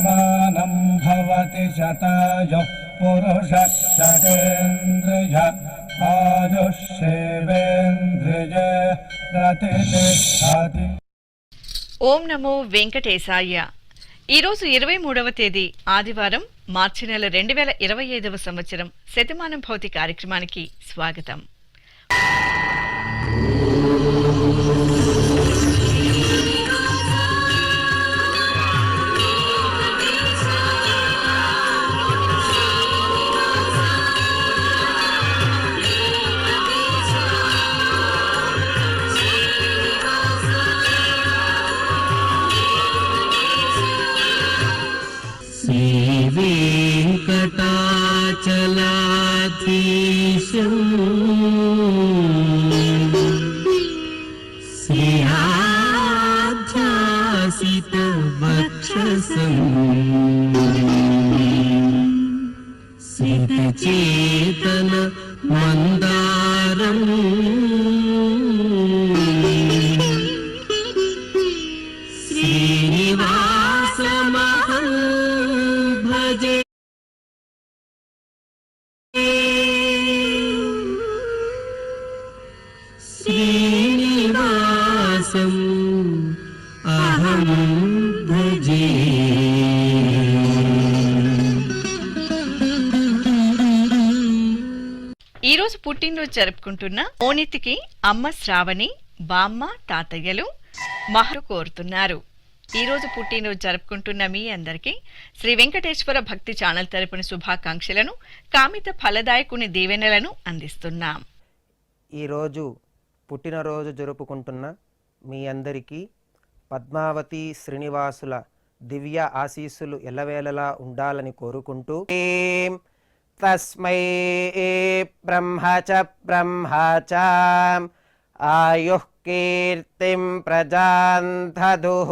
शतमानं भवति शतायुः पुरुषः शतेन्द्रिय आयुष्येवेन्द्रिय प्रतिष्ठति ఓం నమో వెంకటేశాయ ఈరోజు ఇరవై మూడవ తేదీ ఆదివారం మార్చి నెల రెండు వేల ఇరవై ఐదవ సంవత్సరం శతమానం భౌతి కార్యక్రమానికి స్వాగతం सितचेतन मन्दारम् श्रीनिवासमहं भजे श्रीनिवासम् अहं भजे ఈ రోజు పుట్టినరోజు జరుపుకుంటున్న మోనితికి అమ్మ శ్రావణి బామ్మ తాతయ్యలు మహరు కోరుతున్నారు ఈ రోజు పుట్టినరోజు జరుపుకుంటున్న మీ అందరికీ శ్రీ వెంకటేశ్వర భక్తి ఛానల్ తరపున శుభాకాంక్షలను కామిత ఫలదాయకుని దీవెనలను అందిస్తున్నాం ఈరోజు పుట్టినరోజు జరుపుకుంటున్న మీ అందరికీ పద్మావతి శ్రీనివాసుల దివ్య ఆశీస్సులు ఎల్లవేళలా ఉండాలని కోరుకుంటూ ఏం తస్మై బ్రహ్మచ బ్రహ్మచ బ్రహ్మ చ కీర్తిం ప్రజాంధదుః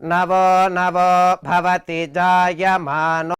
నవో నవో భవతి జాయమానో